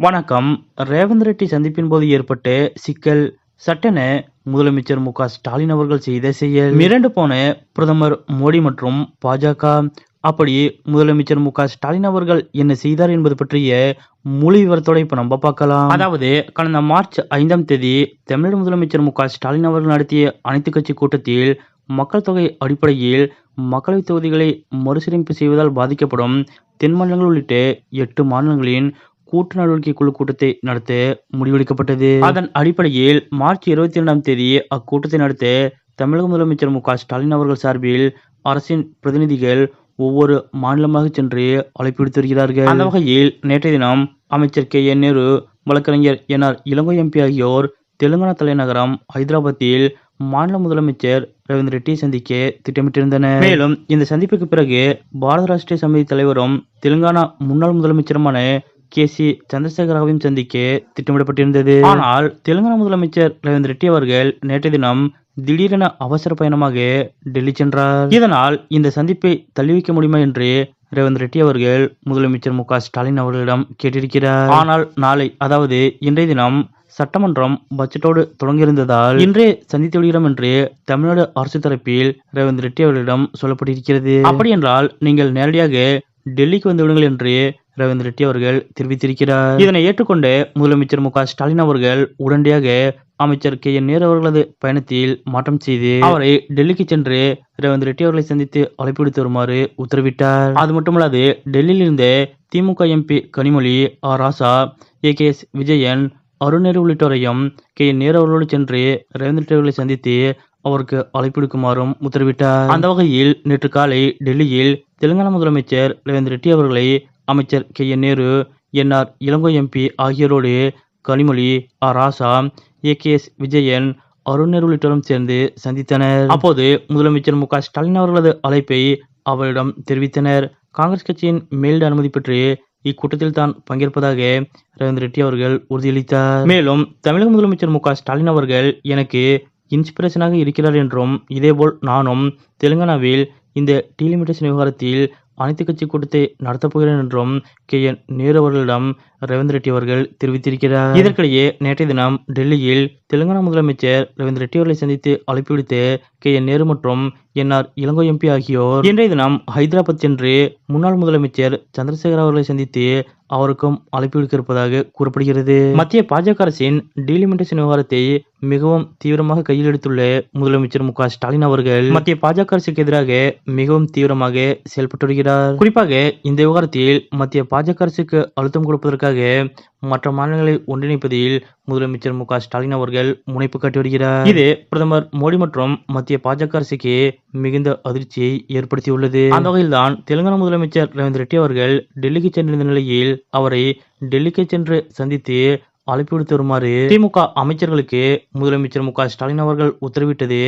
வணக்கம். ரேவந்த் ரெட்டி சந்திப்பின் போது ஏற்பட்ட சிக்கல் சட்டென முதலமைச்சர் மு ஸ்டாலின் அவர்கள் செய்த செயல். மிரண்டு போன பிரதமர் மோடி மற்றும் பாஜக. அப்படி முதலமைச்சர் மு ஸ்டாலின் அவர்கள் என்ன செய்தார் என்பது பற்றிய முழு விவரத்தோட இப்ப நம்ம பார்க்கலாம். அதாவது கடந்த மார்ச் ஐந்தாம் தேதி தமிழக முதலமைச்சர் மு ஸ்டாலின் அவர்கள் நடத்திய அனைத்து கட்சி கூட்டத்தில் மக்கள் தொகை அடிப்படையில் மக்களவைத் தொகுதிகளை மறுசீரமைப்பு செய்வதால் பாதிக்கப்படும் தென் மாநிலங்கள் உள்ளிட்ட எட்டு மாநிலங்களின் கூட்டு நடவடிக்கை குழு கூட்டத்தை நடத்த முடிவெடுக்கப்பட்டது. அதன் அடிப்படையில் மார்ச் இருபத்தி இரண்டாம் தேதி அக்கூட்டத்தை நடத்த தமிழக முதலமைச்சர் மு ஸ்டாலின் அவர்கள் சார்பில் அரசின் பிரதிநிதிகள் ஒவ்வொரு மாநிலமாக சென்று அழைப்பு விடுத்து வருகிறார்கள். அந்த வகையில் நேற்றைய தினம் அமைச்சர் கே. என். நேரு வழக்கறிஞர் என். ஆர். இளங்கோ எம்பி ஆகியோர் தெலுங்கானா தலைநகரம் ஹைதராபாத்தில் மாநில முதலமைச்சர் ரவீந்திர ரெட்டியை சந்திக்க திட்டமிட்டிருந்தனர். மேலும் இந்த சந்திப்புக்கு பிறகு பாரத ராஷ்டிரிய சமிதி தலைவரும் தெலுங்கானா முன்னாள் முதலமைச்சருமான கே சி சந்திரசேகராவையும் சந்திக்க திட்டமிடப்பட்டிருந்தது. ஆனால் தெலுங்கானா முதலமைச்சர் ரவீந்திர ரெட்டி அவர்கள் நேற்றைய தினம் திடீரென அவசர பயணமாக டெல்லி சென்றார். இதனால் இந்த சந்திப்பை தள்ளி வைக்க முடியுமா என்று ரேவந்த் ரெட்டி அவர்கள் முதலமைச்சர் மு ஸ்டாலின் அவர்களிடம் கேட்டிருக்கிறார். ஆனால் நாளை அதாவது இன்றைய தினம் சட்டமன்றம் பட்ஜெட்டோடு தொடங்கியிருந்ததால் இன்றே சந்தித்து விடுகிறோம் என்று தமிழ்நாடு அரசு தரப்பில் ரேவந்த் ரெட்டி அவர்களிடம் சொல்லப்பட்டிருக்கிறது. அப்படி என்றால் நீங்கள் நேரடியாக டெல்லிக்கு வந்து விடுங்கள் என்று ரவீந்திர ரெட்டி அவர்கள் தெரிவித்திருக்கிறார். இதனை ஏற்றுக்கொண்டு முதலமைச்சர் மு ஸ்டாலின் அவர்கள் உடனடியாக அமைச்சர் கே என் நேரு அவர்களது பயணத்தில் மாற்றம் செய்து அவரை டெல்லிக்கு சென்று ரவீந்திர ரெட்டி அவர்களை சந்தித்து அழைப்பு விடுத்து வருமாறு உத்தரவிட்டார். அது மட்டுமல்லாது டெல்லியில் இருந்த DMK MP Kanimozhi R Raja A K S Vijayan அருணேர் உள்ளிட்டோரையும் கே. என் நேரு சென்று ரவீந்திர ரெட்டி சந்தித்து அவருக்கு அழைப்பிடுக்குமாறும் உத்தரவிட்டார். அந்த வகையில் நேற்று காலை டெல்லியில் தெலுங்கானா முதலமைச்சர் ரவீந்திர ரெட்டி அவர்களை அமைச்சர் K. N. Nehru N. R. Elango MP ஆகியோரோடு Kanimozhi R Raja A. K. S. Vijayan Arun உள்ளிட்டோரும் சேர்ந்து சந்தித்தனர். அப்போது முதலமைச்சர் மு. க. ஸ்டாலின் அவர்களது அழைப்பை அவரிடம் தெரிவித்தனர். காங்கிரஸ் கட்சியின் மேலிட அனுமதி பெற்று இக்கூட்டத்தில் தான் பங்கேற்பதாக ரவீந்திர ரெட்டி அவர்கள் உறுதியளித்தார். மேலும் தமிழக முதலமைச்சர் மு ஸ்டாலின் அவர்கள் எனக்கு இன்ஸ்பிரேஷனாக இருக்கிறார் என்றும் இதேபோல் நானும் தெலுங்கானாவில் இந்த டீலிமிட்டேஷன் விவகாரத்தில் அனைத்து கட்சி கூட்டத்தை நடத்தப் போகிறேன் என்றும் கே என் நேரு அவர்களிடம் ரவீந்திர ரெட்டி அவர்கள் தெரிவித்திருக்கிறார். இதற்கிடையே நேற்றைய தினம் டெல்லியில் தெலுங்கானா முதலமைச்சர் ரவீந்திர ரெட்டி அவர்களை சந்தித்து அழைப்பு விடுத்து கே என் நேரு மற்றும் என் ஆர் இளங்கோ எம்பி ஆகியோர் இன்றைய தினம் ஹைதராபாத் சென்று முன்னாள் முதலமைச்சர் சந்திரசேகர் அவர்களை சந்தித்து அவருக்கும் அழைப்பு விடுக்கிருப்பதாக கூறப்படுகிறது. மத்திய பாஜக அரசின் டீலிமிட்டேஷன் விவகாரத்தை மிகவும் தீவிரமாக கையில் எடுத்துள்ள முதலமைச்சர் மு ஸ்டாலின் அவர்கள் மத்திய பாஜக அரசுக்கு எதிராக மிகவும் தீவிரமாக செயல்பட்டு வருகிறார். குறிப்பாக இந்த விவகாரத்தில் மத்திய பாஜக அரசுக்கு அழுத்தம் கொடுப்பதற்காக மற்ற மாநிலங்களை ஒன்றிணைப்பதில் முதலமைச்சர் மு ஸ்டாலின் அவர்கள் முனைப்பு காட்டி வருகிறார். இது பிரதமர் மோடி மற்றும் மத்திய பாஜக அரசுக்கு மிகுந்த அதிர்ச்சியை ஏற்படுத்தியுள்ளது. அந்த வகையில்தான் தெலுங்கானா முதலமைச்சர் ரவீந்திர ரெட்டி அவர்கள் டெல்லிக்கு சென்றிருந்த நிலையில் அவரை டெல்லிக்கு சென்று சந்தித்து அழைப்பு விடுத்து வருமாறு திமுக அமைச்சர்களுக்கு முதலமைச்சர் மு ஸ்டாலின் அவர்கள் உத்தரவிட்டது.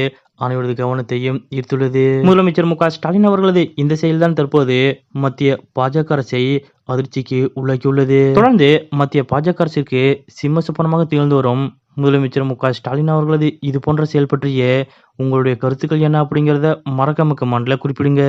அனைவரது கவனத்தையும் ஈர்த்துள்ளது. முதலமைச்சர் மு ஸ்டாலின் அவர்களது இந்த செயல்தான் தற்போது மத்திய பாஜக அரசை அதிர்ச்சிக்கு உள்ளாக்கியுள்ளது. தொடர்ந்து மத்திய பாஜக அரசிற்கு சிம்ம சுப்பனமாக திகழ்ந்து வரும் முதலமைச்சர் மு ஸ்டாலின் அவர்களது இது போன்ற செயல் பற்றிய உங்களுடைய கருத்துக்கள் என்ன அப்படிங்கிறத மறக்காம கமெண்ட்ல குறிப்பிடுங்க.